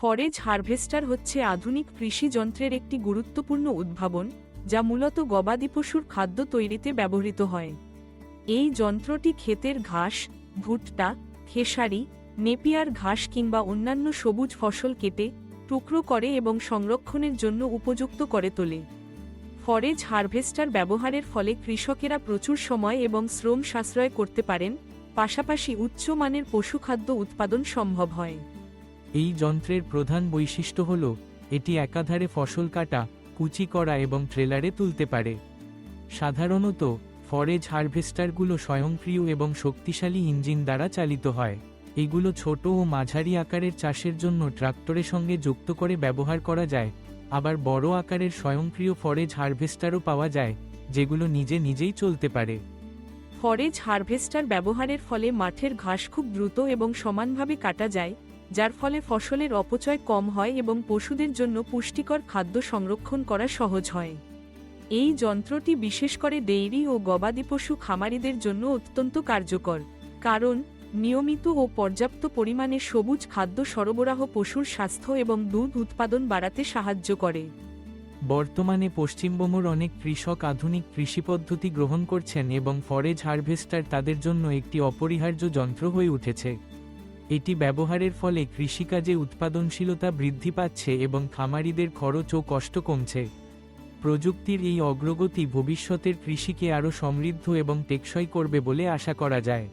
Forage harvester হচ্ছে আধুনিক কৃষি যন্ত্রের একটি গুরুত্বপূর্ণ উদ্ভাবন, যা মূলত গবাদি পশুর খাদ্য তৈরিতে ব্যবহৃত হয়। এই যন্ত্রটি ক্ষেতের ঘাস, ভুট্টা, খেসারি, নেপিয়ার ঘাস কিংবা অন্যান্য সবুজ ফসল কেটে টুকরো করে এবং সংরক্ষণের জন্য উপযুক্ত করে তোলে। ফরেজ হারভেস্টার ব্যবহারের ফলে কৃষকেরা প্রচুর সময় এবং শ্রম সাশ্রয় করতে পারেন, পাশাপাশি উচ্চমানের পশুখাদ্য উৎপাদন সম্ভব হয়। এই যন্ত্রের প্রধান বৈশিষ্ট্য হল, এটি একাধারে ফসল কাটা, কুচি করা এবং ট্রেলারে তুলতে পারে। সাধারণত, ফরেজ হারভেস্টারগুলো স্বয়ংক্রিয় এবং শক্তিশালী ইঞ্জিন দ্বারা চালিত হয়। এগুলো ছোট ও মাঝারি আকারের চাষের জন্য ট্রাক্টরের সঙ্গে যুক্ত করে ব্যবহার করা যায়। আবার বড় আকারের স্বয়ংক্রিয় ফরেজ হারভেস্টারও পাওয়া যায়, যেগুলো নিজে নিজেই চলতে পারে। ফরেজ হারভেস্টার ব্যবহারের ফলে মাঠের ঘাস খুব দ্রুত এবং সমানভাবে কাটা যায় যার ফলে ফসলের অপচয় কম হয় এবং পশুদের জন্য পুষ্টিকর খাদ্য সংরক্ষণ করা সহজ হয়। এই যন্ত্রটি বিশেষ করে ডেইরি ও গবাদি পশু খামারিদের জন্য অত্যন্ত কার্যকর, কারণ নিয়মিত ও পর্যাপ্ত পরিমাণে সবুজ খাদ্য সরবরাহ পশুর স্বাস্থ্য এবং দুধ উৎপাদন বাড়াতে সাহায্য করে। বর্তমানে পশ্চিমবঙ্গের অনেক কৃষক আধুনিক কৃষি পদ্ধতি গ্রহণ করছেন এবং ফরেজ হারভেস্টার তাদের জন্য একটি অপরিহার্য যন্ত্র হয়ে উঠেছে। এটি ব্যবহারের ফলে কৃষিকাজে উৎপাদনশীলতা বৃদ্ধি পাচ্ছে এবং খামারিদের খরচ ও কষ্ট কমছে। প্রযুক্তির এই অগ্রগতি ভবিষ্যতের কৃষিকে আরও সমৃদ্ধ এবং টেকসই করবে বলে আশা করা যায়।